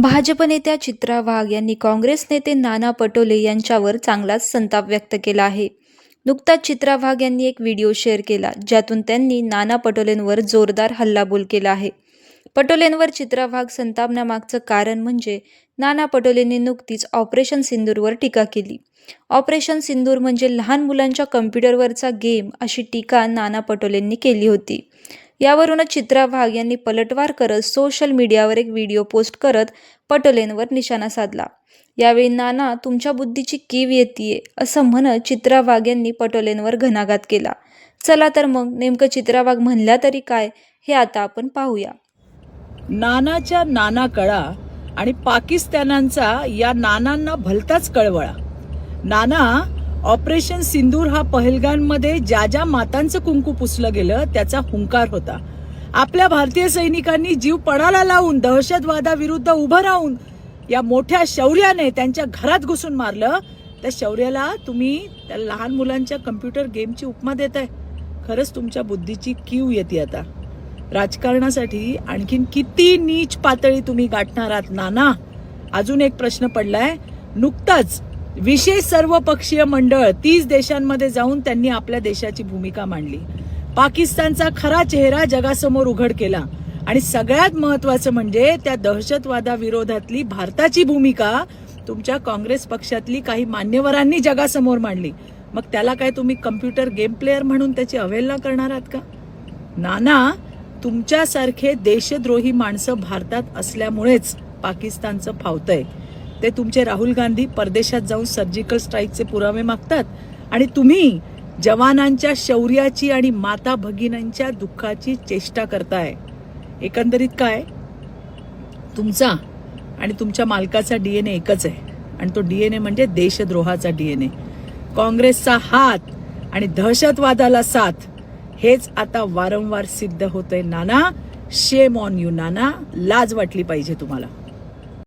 भाजप नेत्या चित्रा वाघ यांनी काँग्रेस नेते नाना पटोले यांच्यावर चांगलाच संताप व्यक्त केला आहे. नुकताच चित्रा वाघ यांनी एक व्हिडिओ शेअर केला ज्यातून त्यांनी नाना पटोलेंवर जोरदार हल्लाबोल केला आहे. पटोलेंवर चित्रा वाघ संतापण्यामागचं कारण म्हणजे नाना पटोलेंनी नुकतीच ऑपरेशन सिंदूरवर टीका केली. ऑपरेशन सिंदूर म्हणजे लहान मुलांच्या कम्प्युटरवरचा गेम अशी टीका नाना पटोलेंनी केली होती. यावरूनच चित्रा वाघ यांनी पलटवार करत सोशल मीडियावर एक व्हिडिओ पोस्ट करत पटोलेंवर निशाणा साधला. यावेळी नाना तुमच्या बुद्धीची कीव येतीये असं म्हणत चित्रा वाघ यांनी पटोलेंवर घणाघात केला. चला तर मग नेमकं चित्रा वाघ म्हणल्या तरी काय हे आता आपण पाहूया. नानाच्या नाना कळा आणि पाकिस्तानांचा या नानांना भलताच कळवळा. नाना ऑपरेशन सिंदूर हा पहलगानमध्ये ज्या ज्या मातांचं कुंकू पुसलं गेलं त्याचा हुंकार होता. आपल्या भारतीय सैनिकांनी जीव पणाला लावून दहशतवादाविरुद्ध उभं राहून या मोठ्या शौर्याने त्यांच्या घरात घुसून मारलं. त्या शौर्याला तुम्ही त्या लहान मुलांच्या कम्प्युटर गेमची उपमा देताय. खरंच तुमच्या बुद्धीची कीव येते आता. राजकारणासाठी आणखीन किती नीच पातळी तुम्ही गाठणार आहात नाना? अजून एक प्रश्न पडलाय. नुकताच विशेष सर्वपक्षीय मंडळ तीस देशांमध्ये जाऊन त्यांनी आपल्या देशाची भूमिका मांडली. पाकिस्तानचा खरा चेहरा जगासमोर उघड केला. आणि सगळ्यात महत्वाचं म्हणजे त्या दहशतवादाविरोधातली भारताची भूमिका तुमच्या काँग्रेस पक्षातली काही मान्यवरांनी जगासमोर मांडली. मग त्याला काय तुम्ही कम्प्युटर गेम प्लेअर म्हणून त्याची अवहेलना करणार आहात का? नाना तुमच्यासारखे देशद्रोही माणसं भारतात असल्यामुळेच पाकिस्तानचं फावतंय. ते तुमचे राहुल गांधी परदेशात जाऊन सर्जिकल स्ट्राईकचे पुरावे मागतात. आणि तुम्ही जवानांच्या शौर्याची आणि माता भगिनींच्या दुःखाची चेष्टा करताय. एकंदरीत काय? तुमचा आणि तुमच्या मालकाचा डीएनए एकच आहे. आणि तो डीएनए म्हणजे देशद्रोहाचा डीएनए काँग्रेसचा हात आणि दहशतवादाला साथ हेच आता वारंवार सिद्ध होतंय Nana. Shame on you Nana. लाज वाटली पाहिजे तुम्हाला.